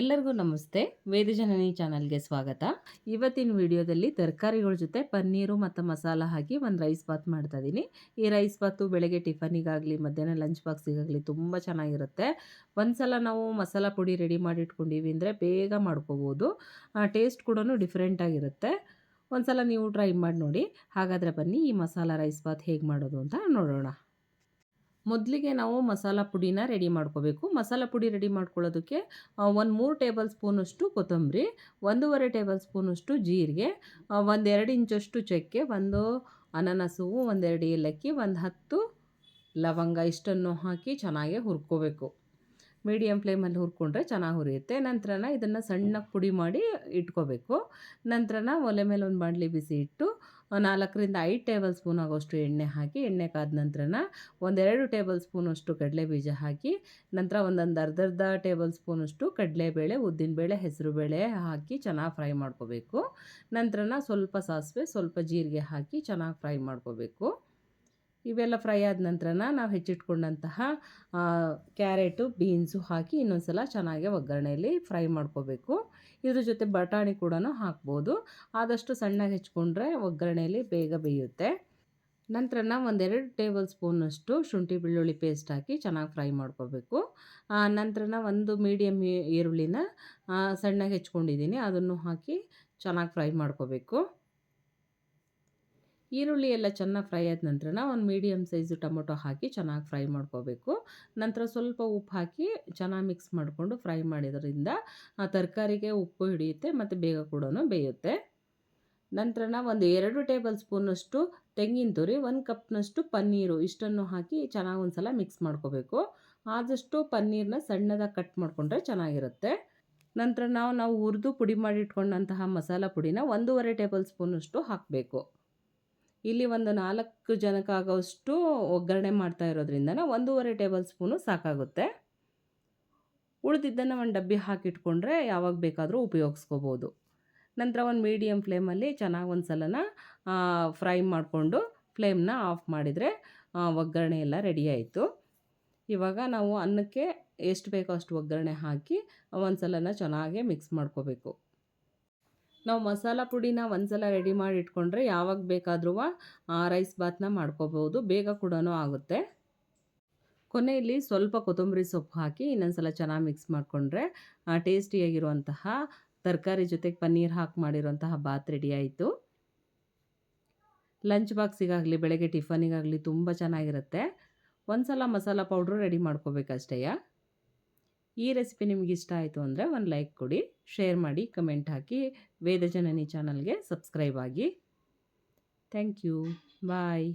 ಎಲ್ಲರಿಗೂ ನಮಸ್ತೆ. ವೇದಜನನಿ ಚಾನಲ್ಗೆ ಸ್ವಾಗತ. ಇವತ್ತಿನ ವಿಡಿಯೋದಲ್ಲಿ ತರಕಾರಿಗಳ ಜೊತೆ ಪನ್ನೀರು ಮತ್ತು ಮಸಾಲ ಹಾಕಿ ಒಂದು ರೈಸ್ ಬಾತ್ ಮಾಡ್ತಾ ಇದ್ದೀನಿ ಈ ರೈಸ್ ಬಾತು ಬೆಳಗ್ಗೆ ಟಿಫನಿಗಾಗಲಿ ಮಧ್ಯಾಹ್ನ ಲಂಚ್ ಬಾಕ್ಸಿಗಾಗಲಿ ತುಂಬ ಚೆನ್ನಾಗಿರುತ್ತೆ. ಒಂದ್ಸಲ ನಾವು ಮಸಾಲ ಪುಡಿ ರೆಡಿ ಮಾಡಿ ಇಟ್ಕೊಂಡಿವಿ ಅಂದರೆ ಬೇಗ ಮಾಡ್ಕೋಬೋದು. ಟೇಸ್ಟ್ ಕೂಡ ಡಿಫ್ರೆಂಟಾಗಿರುತ್ತೆ ಒಂದ್ಸಲ ನೀವು ಟ್ರೈ ಮಾಡಿ ನೋಡಿ ಹಾಗಾದರೆ ಬನ್ನಿ ಈ ಮಸಾಲ ರೈಸ್ ಬಾತ್ ಹೇಗೆ ಮಾಡೋದು ಅಂತ ನೋಡೋಣ. ಮೊದಲಿಗೆ ನಾವು ಮಸಾಲ ಪುಡಿನ ರೆಡಿ ಮಾಡ್ಕೋಬೇಕು. ಮಸಾಲ ಪುಡಿ ರೆಡಿ ಮಾಡ್ಕೊಳ್ಳೋದಕ್ಕೆ ಒಂದು ಮೂರು ಟೇಬಲ್ ಸ್ಪೂನಷ್ಟು ಕೊತ್ತಂಬರಿ, ಒಂದೂವರೆ ಟೇಬಲ್ ಸ್ಪೂನಷ್ಟು ಜೀರಿಗೆ ಒಂದೆರಡು ಇಂಚಷ್ಟು ಚಕ್ಕೆ, ಒಂದು ಅನನಸು ಒಂದೆರಡು ಏಲಕ್ಕಿ, ಒಂದು ಹತ್ತು ಲವಂಗ ಇಷ್ಟನ್ನು ಹಾಕಿ ಚೆನ್ನಾಗಿ ಹುರ್ಕೋಬೇಕು. ಮೀಡಿಯಮ್ ಫ್ಲೇಮಲ್ಲಿ ಹುರ್ಕೊಂಡ್ರೆ ಚೆನ್ನಾಗಿ ಹುರಿಯುತ್ತೆ. ನಂತರನ ಇದನ್ನು ಸಣ್ಣಗೆ ಪುಡಿ ಮಾಡಿ ಇಟ್ಕೋಬೇಕು. ನಂತರನ ಒಲೆ ಮೇಲೆ ಒಂದು ಬಾಣಲಿ ಬಿಸಿ ಇಟ್ಟು ನಾಲ್ಕರಿಂದ ಐದು ಟೇಬಲ್ ಸ್ಪೂನ್ ಆಗೋಷ್ಟು ಎಣ್ಣೆ ಹಾಕಿ, ಎಣ್ಣೆ ಕಾದ ನಂತರನ ಒಂದೆರಡು ಟೇಬಲ್ ಸ್ಪೂನಷ್ಟು ಕಡಲೆ ಬೀಜ ಹಾಕಿ, ನಂತರ ಒಂದೊಂದು ಅರ್ಧರ್ಧ ಅರ್ಧ ಟೇಬಲ್ ಸ್ಪೂನಷ್ಟು ಕಡಲೆಬೇಳೆ, ಉದ್ದಿನಬೇಳೆ, ಹೆಸರುಬೇಳೆ ಹಾಕಿ ಚೆನ್ನಾಗಿ ಫ್ರೈ ಮಾಡ್ಕೋಬೇಕು. ನಂತರನ ಸ್ವಲ್ಪ ಸಾಸಿವೆ, ಸ್ವಲ್ಪ ಜೀರಿಗೆ ಹಾಕಿ ಚೆನ್ನಾಗಿ ಫ್ರೈ ಮಾಡ್ಕೋಬೇಕು. ಇವೆಲ್ಲ ಫ್ರೈ ಆದ ನಂತರ ನಾವು ಹೆಚ್ಚಿಟ್ಕೊಂಡಂತಹ ಕ್ಯಾರೆಟು, ಬೀನ್ಸು ಹಾಕಿ ಇನ್ನೊಂದು ಸಲ ಚೆನ್ನಾಗಿ ಒಗ್ಗರಣೆಯಲ್ಲಿ ಫ್ರೈ ಮಾಡ್ಕೋಬೇಕು. ಇದ್ರ ಜೊತೆ ಬಟಾಣಿ ಕೂಡ ಹಾಕ್ಬೋದು. ಆದಷ್ಟು ಸಣ್ಣಗೆ ಹೆಚ್ಕೊಂಡ್ರೆ ಒಗ್ಗರಣೆಯಲ್ಲಿ ಬೇಗ ಬೇಯುತ್ತೆ. ನಂತರನ ಒಂದೆರಡು ಟೇಬಲ್ ಸ್ಪೂನಷ್ಟು ಶುಂಠಿ ಬೆಳ್ಳುಳ್ಳಿ ಪೇಸ್ಟ್ ಹಾಕಿ ಚೆನ್ನಾಗಿ ಫ್ರೈ ಮಾಡ್ಕೋಬೇಕು. ನಂತರನ ಒಂದು ಮೀಡಿಯಮ್ ಈರುಳ್ಳಿನ ಸಣ್ಣಗೆ ಹೆಚ್ಕೊಂಡಿದ್ದೀನಿ ಅದನ್ನು ಹಾಕಿ ಚೆನ್ನಾಗಿ ಫ್ರೈ ಮಾಡ್ಕೋಬೇಕು. ಈರುಳ್ಳಿ ಎಲ್ಲ ಚೆನ್ನಾಗಿ ಫ್ರೈ ಆದ ನಂತರ ಒಂದು ಮೀಡಿಯಮ್ ಸೈಜು ಟೊಮೊಟೊ ಹಾಕಿ ಚೆನ್ನಾಗಿ ಫ್ರೈ ಮಾಡ್ಕೋಬೇಕು. ನಂತರ ಸ್ವಲ್ಪ ಉಪ್ಪು ಹಾಕಿ ಚೆನ್ನಾಗಿ ಮಿಕ್ಸ್ ಮಾಡಿಕೊಂಡು ಫ್ರೈ ಮಾಡಿದ್ರಿಂದ, ಆ, ತರಕಾರಿಗೆ ಉಪ್ಪು ಹಿಡಿಯುತ್ತೆ ಮತ್ತು ಬೇಗ ಕೂಡ ಬೇಯುತ್ತೆ. ನಂತರ ಒಂದು ಎರಡು ಟೇಬಲ್ ಸ್ಪೂನಷ್ಟು ತೆಂಗಿನ ತುರಿ, ಒಂದು ಕಪ್ನಷ್ಟು ಪನ್ನೀರು ಇಷ್ಟನ್ನು ಹಾಕಿ ಚೆನ್ನಾಗಿ ಒಂದು ಸಲ ಮಿಕ್ಸ್ ಮಾಡ್ಕೋಬೇಕು. ಆದಷ್ಟು ಪನ್ನೀರನ್ನ ಸಣ್ಣದಾಗಿ ಕಟ್ ಮಾಡಿಕೊಂಡ್ರೆ ಚೆನ್ನಾಗಿರುತ್ತೆ. ನಂತರ ನಾವು ನಾವು ಹುರಿದು ಪುಡಿ ಮಾಡಿಟ್ಕೊಂಡಂತಹ ಮಸಾಲ ಪುಡಿನ ಒಂದೂವರೆ ಟೇಬಲ್ ಸ್ಪೂನಷ್ಟು ಹಾಕಬೇಕು. ಇಲ್ಲಿ ಒಂದು ನಾಲ್ಕು ಜನಕ್ಕಾಗೋಷ್ಟು ಒಗ್ಗರಣೆ ಮಾಡ್ತಾ ಇರೋದ್ರಿಂದ ಒಂದೂವರೆ ಟೇಬಲ್ ಸ್ಪೂನು ಸಾಕಾಗುತ್ತೆ. ಉಳಿದಿದ್ದನ್ನು ಒಂದು ಡಬ್ಬಿ ಹಾಕಿಟ್ಕೊಂಡ್ರೆ ಯಾವಾಗ ಬೇಕಾದರೂ ಉಪಯೋಗಿಸ್ಕೋಬೋದು. ನಂತರ ಒಂದು ಮೀಡಿಯಮ್ ಫ್ಲೇಮಲ್ಲಿ ಚೆನ್ನಾಗಿ ಒಂದು ಸಲನ ಫ್ರೈ ಮಾಡಿಕೊಂಡು ಫ್ಲೇಮ್ನ ಆಫ್ ಮಾಡಿದರೆ ಒಗ್ಗರಣೆ ಎಲ್ಲ ರೆಡಿ ಆಯಿತು. ಇವಾಗ ನಾವು ಅನ್ನಕ್ಕೆ ಎಷ್ಟು ಬೇಕೋ ಅಷ್ಟು ಒಗ್ಗರಣೆ ಹಾಕಿ ಒಂದು ಸಲನ ಚೆನ್ನಾಗೆ ಮಿಕ್ಸ್ ಮಾಡ್ಕೋಬೇಕು. ನಾವು ಮಸಾಲ ಪುಡಿನ ಒಂದ್ಸಲ ರೆಡಿ ಮಾಡಿ ಇಟ್ಕೊಂಡ್ರೆ ಯಾವಾಗ ಬೇಕಾದ್ರೂ ರೈಸ್ ಬಾತ್ನ ಮಾಡ್ಕೋಬಹುದು ಬೇಗ ಕೂಡ ಆಗುತ್ತೆ. ಕೊನೆಯಲ್ಲಿ ಸ್ವಲ್ಪ ಕೊತ್ತಂಬರಿ ಸೊಪ್ಪು ಹಾಕಿ ಇನ್ನೊಂದು ಸಲ ಚೆನ್ನಾಗಿ ಮಿಕ್ಸ್ ಮಾಡಿಕೊಂಡ್ರೆ ಟೇಸ್ಟಿಯಾಗಿರುವಂತಹ ತರಕಾರಿ ಜೊತೆಗೆ ಪನ್ನೀರ್ ಹಾಕಿ ಮಾಡಿರುವಂತಹ ಬಾತ್ ರೆಡಿ ಆಯಿತು. ಲಂಚ್ ಬಾಕ್ಸಿಗಾಗಲಿ ಬೆಳಗ್ಗೆ ಟಿಫನಿಗಾಗಲಿ ತುಂಬ ಚೆನ್ನಾಗಿರುತ್ತೆ. ಒಂದು ಸಲ ಮಸಾಲ ಪೌಡ್ರು ರೆಡಿ ಮಾಡ್ಕೋಬೇಕಷ್ಟೇಯ ಈ ರೆಸಿಪಿ ನಿಮಗೆ ಇಷ್ಟ ಆಯಿತು ಅಂದರೆ ಒಂದು ಲೈಕ್ ಕೊಡಿ ಶೇರ್ ಮಾಡಿ ಕಮೆಂಟ್ ಹಾಕಿ. ವೇದಜನನಿ ಚಾನಲ್ಗೆ ಸಬ್ಸ್ಕ್ರೈಬ್ ಆಗಿ. Thank you bye